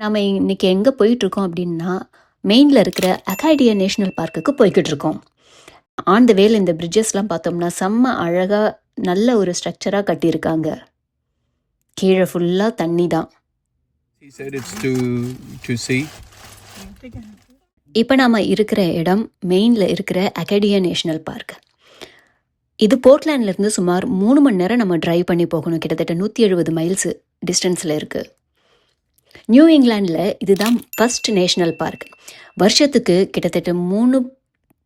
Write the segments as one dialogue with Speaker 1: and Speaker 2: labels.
Speaker 1: நாம இன்னைக்கு எங்கே போயிட்டுருக்கோம் அப்படின்னா மெயினில் இருக்கிற அகாடியா நேஷ்னல் பார்க்குக்கு போய்கிட்டு இருக்கோம் ஆன் த வேல இந்த பிரிட்ஜஸ்லாம் பார்த்தோம்னா செம்ம அழகாக நல்ல ஒரு ஸ்ட்ரக்சராக கட்டியிருக்காங்க. கீழே ஃபுல்லாக தண்ணி தான். இப்போ நாம் இருக்கிற இடம் மெயினில் இருக்கிற அகாடியா நேஷ்னல் பார்க் இது போர்ட்லேண்ட்லேருந்து சுமார் மூணு மணி நேரம் நம்ம டிரைவ் பண்ணி போகணும். கிட்டத்தட்ட நூற்றி எழுபது மைல்ஸு டிஸ்டன்ஸில் இருக்குது நியூ இங்கிலாண்டில் இதுதான் ஃபர்ஸ்ட் நேஷ்னல் பார்க் வருஷத்துக்கு கிட்டத்தட்ட மூணு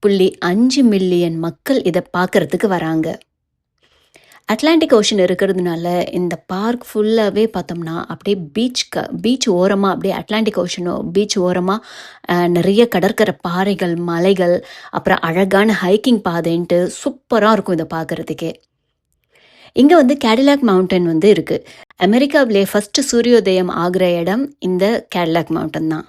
Speaker 1: புள்ளி அஞ்சு மில்லியன் மக்கள் இதை பார்க்கறதுக்கு வராங்க. அட்லாண்டிக் ஓஷன் இருக்கிறதுனால இந்த பார்க் ஃபுல்லாகவே பார்த்தோம்னா அப்படியே பீச் க பீச் ஓரமாக அப்படியே அட்லாண்டிக் ஓஷனோ பீச் ஓரமாக நிறைய கடற்கரை பாறைகள் மலைகள் அப்புறம் அழகான ஹைக்கிங் பாதைன்ட்டு சூப்பராக இருக்கும் இதை பார்க்குறதுக்கே. இங்கே வந்து கேடிலாக் மவுண்டன் வந்து இருக்குது அமெரிக்காவிலே ஃபஸ்ட்டு சூரியோதயம் ஆகிற இடம் இந்த கேட்லாக் மவுண்டன் தான்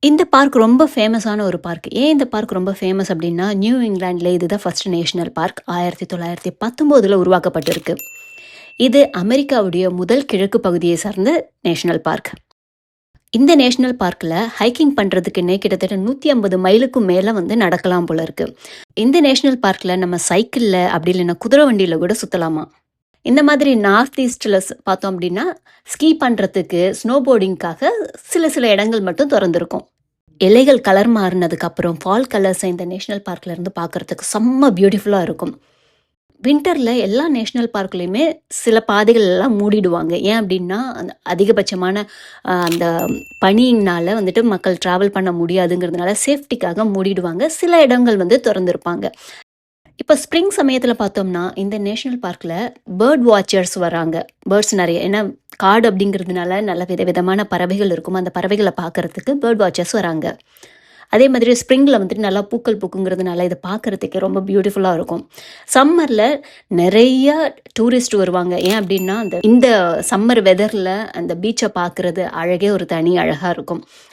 Speaker 1: இந்த பார்க் ரொம்ப ஃபேமஸான ஒரு பார்க் ஏன் இந்த பார்க் ரொம்ப ஃபேமஸ் அப்படின்னா நியூ இங்கிலாண்டில் இதுதான் ஃபர்ஸ்ட் நேஷனல் பார்க் ஆயிரத்தி தொள்ளாயிரத்தி பத்தொம்போதில் உருவாக்கப்பட்டிருக்கு. இது அமெரிக்காவுடைய முதல் கிழக்கு பகுதியை சார்ந்த நேஷனல் பார்க் இந்த நேஷனல் பார்க்கில் ஹைக்கிங் பண்ணுறதுக்குன்னே கிட்டத்தட்ட நூற்றி ஐம்பது மைலுக்கும் மேலே வந்து நடக்கலாம் போல இருக்குது இந்த நேஷனல் பார்க்கில் நம்ம சைக்கிளில் அப்படி இல்லைன்னா குதிரை வண்டியில் கூட சுற்றலாமா இந்த மாதிரி நார்த் ஈஸ்டில் பார்த்தோம் அப்படின்னா ஸ்கீ பண்ணுறதுக்கு ஸ்னோபோர்டிங்காக சில சில இடங்கள் மட்டும் திறந்துருக்கும். இலைகள் கலர் மாறினதுக்கப்புறம் ஃபால் கலர்ஸை இந்த நேஷனல் பார்க்லேருந்து இருந்து பார்க்கறதுக்கு செம்ம பியூட்டிஃபுல்லாக இருக்கும். வின்டரில் எல்லா நேஷ்னல் பார்க்லேயுமே சில பாதைகள் எல்லாம் மூடிடுவாங்க. ஏன் அப்படின்னா அந்த அதிகபட்சமான அந்த பனியினால் வந்துட்டு மக்கள் ட்ராவல் பண்ண முடியாதுங்கிறதுனால சேஃப்டிக்காக மூடிடுவாங்க. சில இடங்கள் வந்து திறந்துருப்பாங்க. இப்போ ஸ்ப்ரிங் சமயத்தில் பார்த்தோம்னா இந்த நேஷனல் பார்க்கில் பேர்ட் வாட்சர்ஸ் வராங்க. பேர்ட்ஸ் நிறைய ஏன்னா காடு அப்படிங்கிறதுனால நல்ல வித விதமான பறவைகள் இருக்கும். அந்த பறவைகளை பார்க்கறதுக்கு பேர்ட் வாட்சர்ஸ் வராங்க. அதே மாதிரி ஸ்ப்ரிங்கில் வந்துட்டு நல்லா பூக்கள் பூக்குங்கிறதுனால இதை பார்க்கறதுக்கே ரொம்ப பியூட்டிஃபுல்லாக இருக்கும். சம்மரில் நிறைய டூரிஸ்ட் வருவாங்க. ஏன் அப்படின்னா அந்த இந்த சம்மர் வெதரில் அந்த பீச்சை பார்க்குறது அழகே ஒரு தனி அழகாக இருக்கும்.